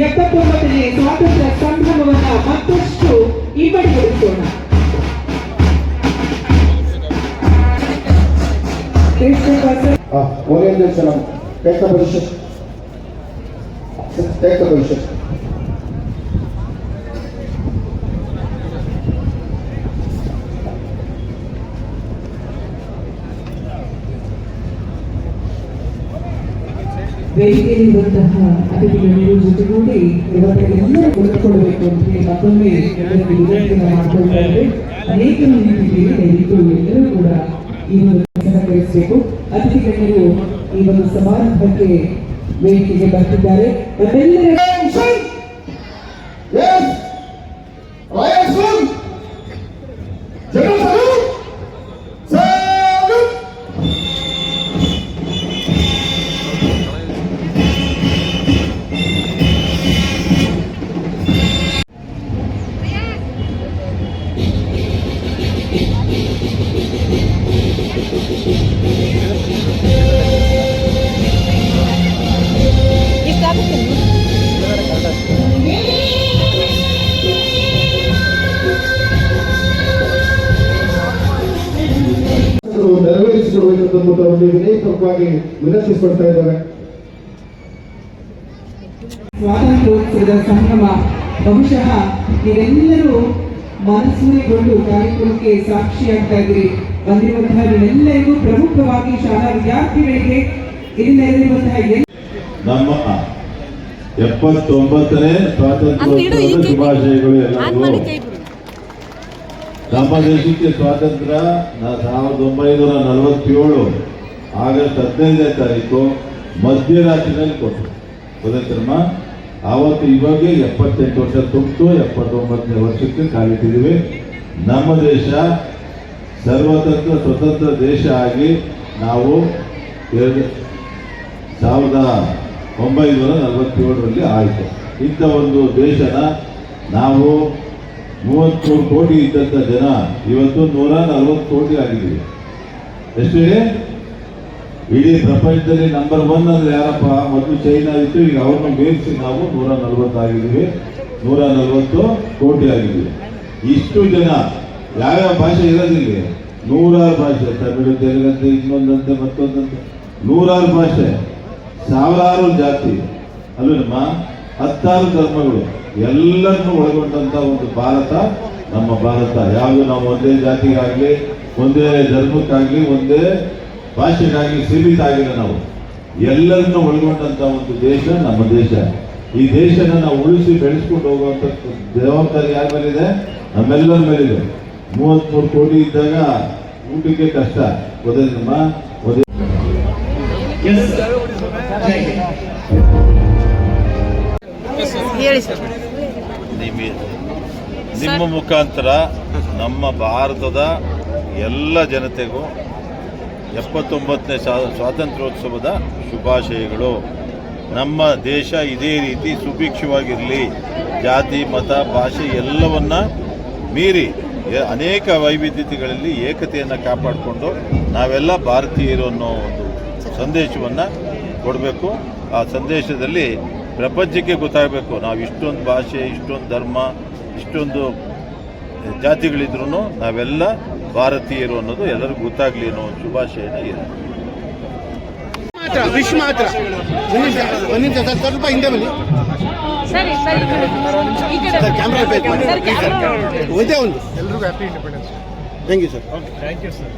ಎಪ್ಪತ್ತೊಂಬತ್ತನೇ ಸ್ವಾತಂತ್ರ್ಯ ಸಂಭ್ರಮವನ್ನ ಮತ್ತಷ್ಟು ಇಮ್ಮಡಿಗೊಳಿಸೋಣ ಹಾಂ oriental ಸಲಾಮ್ take the position take the position ವೇದಿಕೆಯಲ್ಲಿರುವಂತಹ ಅತಿಥಿಗಳೆಲ್ಲರೂ ಜೊತೆಗೂಡಿ ಇವತ್ತೆಲ್ಲರೂ ಕುಳಿತುಕೊಳ್ಬೇಕು ಅಂತ ಹೇಳಿ ಮತ್ತೊಮ್ಮೆ ಎಲ್ಲರಿಗೂ ಎಲ್ಲರೂ ಕೂಡ ಈ ಒಂದು ಸಹಕರಿಸಬೇಕು. ಈ ಒಂದು ಸಮಾರಂಭಕ್ಕೆ ವೇದಿಕೆಗೆ ಬರ್ತಿದ್ದಾರೆ. ನಮ್ಮೆಲ್ಲರ ವಿನಯಪೂರ್ವಕವಾಗಿ ವಿನಂತಿಸ್ಕೊಳ್ತಾ ಇದ್ದಾರೆ ಸ್ವಾತಂತ್ರ್ಯೋತ್ಸವದ ಸಂಭ್ರಮ ಬಹುಶಃ ನೀವೆಲ್ಲರೂ ಮನಸ್ಸೂರಿಗೊಂಡು ಕಾರ್ಯಕ್ರಮಕ್ಕೆ ಸಾಕ್ಷಿಯಾಗ್ತಾ ಇದ್ದೀರಿ. ಬಂದಿರುವಂತಹ ನೀವೆಲ್ಲರಿಗೂ ಪ್ರಮುಖವಾಗಿ ಶಾಲಾ ವಿದ್ಯಾರ್ಥಿಗಳಿಗೆ ಇಲ್ಲಿ ನೆರೆದಿರುವಂತಹ ಎಲ್ಲ ನಮ್ಮ ಎಪ್ಪತ್ತೊಂಬತ್ತನೇ ಸ್ವಾತಂತ್ರ್ಯೋತ್ಸವದ ಶುಭಾಶಯಗಳು ಎಲ್ಲರಿಗೂ. ನಮ್ಮ ದೇಶಕ್ಕೆ ಸ್ವಾತಂತ್ರ್ಯ ಸಾವಿರದ ಒಂಬೈನೂರ ನಲವತ್ತೇಳು. ಆಗಸ್ಟ್ ಹದಿನೈದನೇ ತಾರೀಕು ಮಧ್ಯರಾತ್ರಿನಲ್ಲಿ ಕೊಟ್ಟರು. ಗೊತ್ತಾಯ್ತಮ್ಮ ಆವತ್ತು ಇವಾಗ ಎಪ್ಪತ್ತೆಂಟು ವರ್ಷ ತುಂಬಿತು, ಎಪ್ಪತ್ತೊಂಬತ್ತನೇ ವರ್ಷಕ್ಕೆ ಕಾಲಿಟ್ಟಿದ್ದೀವಿ. ನಮ್ಮ ದೇಶ ಸರ್ವತಂತ್ರ ಸ್ವತಂತ್ರ ದೇಶ ಆಗಿ ನಾವು ಎರಡು ಸಾವಿರದ ಒಂಬೈನೂರ ನಲವತ್ತೇಳರಲ್ಲಿ ಆಯಿತು. ಇಂಥ ಒಂದು ದೇಶನ ನಾವು ಮೂವತ್ಮೂರು ಕೋಟಿ ಇದ್ದಂಥ ಜನ ಇವತ್ತು ನೂರ ನಲವತ್ತು ಕೋಟಿ ಆಗಿದ್ದೀವಿ. ಎಷ್ಟು ಇಡೀ ಪ್ರಪಂಚದಲ್ಲಿ ನಂಬರ್ ಒನ್ ಅಂದ್ರೆ ಯಾರಪ್ಪ? ಮೊದಲು ಚೈನಾ ಇತ್ತು, ಈಗ ಅವ್ರನ್ನ ಮೀರಿಸಿ ನಾವು ನೂರ ನಲವತ್ತಾಗಿದ್ದೀವಿ. ನೂರ ನಲ್ವತ್ತು ಕೋಟಿ ಆಗಿದ್ದೀವಿ. ಇಷ್ಟು ಜನ, ಯಾವ್ಯಾವ ಭಾಷೆ ಇರೋದಿಲ್ಲ ನೂರಾರು ಭಾಷೆ, ತಮಿಳು, ತೆಲುಗಂತೆ, ಇನ್ನೊಂದಂತೆ ಮತ್ತೊಂದಂತೆ. ನೂರಾರು ಭಾಷೆ, ಸಾವಿರಾರು ಜಾತಿ. ಅಲ್ವೇನಮ್ಮ? ಹತ್ತಾರು ಧರ್ಮಗಳು. ಎಲ್ಲರನ್ನು ಒಳಗೊಂಡಂತ ಒಂದು ಭಾರತ ನಮ್ಮ ಭಾರತ. ಯಾವುದು ನಾವು ಒಂದೇ ಜಾತಿಗಾಗ್ಲಿ, ಒಂದೇ ಧರ್ಮಕ್ಕಾಗ್ಲಿ, ಒಂದೇ ಭಾಷೆಗಾಗಿ ಸೀಮಿತ ಆಗಿಲ್ಲ ನಾವು. ಎಲ್ಲರನ್ನು ಒಳಗೊಂಡಂತ ಒಂದು ದೇಶ ನಮ್ಮ ದೇಶ. ಈ ದೇಶನ ನಾವು ಉಳಿಸಿ ಬೆಳೆಸ್ಕೊಂಡು ಹೋಗುವಂತ ಜವಾಬ್ದಾರಿ ಯಾರ ಮೇಲಿದೆ? ನಮ್ಮೆಲ್ಲರ ಮೇಲಿದೆ. ಮೂವತ್ಮೂರು ಕೋಟಿ ಇದ್ದಾಗ ಊಟಕ್ಕೆ ಕಷ್ಟ. ಓದೇನಮ್ಮ ಒದೇ ಹೇಳಿ ಸರ್ ನಿಮಿ- ನಿಮ್ಮ ಮುಖಾಂತರ ನಮ್ಮ ಭಾರತದ ಎಲ್ಲ ಜನತೆಗೂ ಎಪ್ಪತ್ತೊಂಬತ್ತನೇ ಸ್ವಾ- ಸ್ವಾತಂತ್ರ್ಯೋತ್ಸವದ ಶುಭಾಶಯಗಳು. ನಮ್ಮ ದೇಶ ಇದೇ ರೀತಿ ಸುಭಿಕ್ಷವಾಗಿರಲಿ. ಜಾತಿ, ಮತ, ಭಾಷೆ ಎಲ್ಲವನ್ನ ಮೀರಿ ಅನೇಕ ವೈವಿಧ್ಯತೆಗಳಲ್ಲಿ ಏಕತೆಯನ್ನು ಕಾಪಾಡಿಕೊಂಡು ನಾವೆಲ್ಲ ಭಾರತೀಯರು ಅನ್ನೋ ಒಂದು ಸಂದೇಶವನ್ನು ಕೊಡಬೇಕು. ಆ ಸಂದೇಶದಲ್ಲಿ ಪ್ರಪಂಚಕ್ಕೆ ಗೊತ್ತಾಗಬೇಕು. ನಾವು ಇಷ್ಟೊಂದು ಭಾಷೆ, ಇಷ್ಟೊಂದು ಧರ್ಮ, ಇಷ್ಟೊಂದು ಜಾತಿಗಳಿದ್ರೂ ನಾವೆಲ್ಲ ಭಾರತೀಯರು ಅನ್ನೋದು ಎಲ್ಲರಿಗೂ ಗೊತ್ತಾಗಲಿ ಅನ್ನೋ ಒಂದು ಶುಭಾಶಯನ ಇದೆ. ವಿಶ್ ಮಾತ್ರ. ಸರ್ ಸ್ವಲ್ಪ ಹಿಂದೆ ಬನ್ನಿ. ಸರಿ ಸರಿ. ಈ ಕಡೆ ಸರ್ ಕ್ಯಾಮ್ರಾ ಫೇಸ್ ಮಾಡಿ. ಸರ್ ಕ್ಯಾಮ್ರಾ ಒಂದೇ ಒಂದು. ಎಲ್ಲರಿಗೂ happy independence thank you sir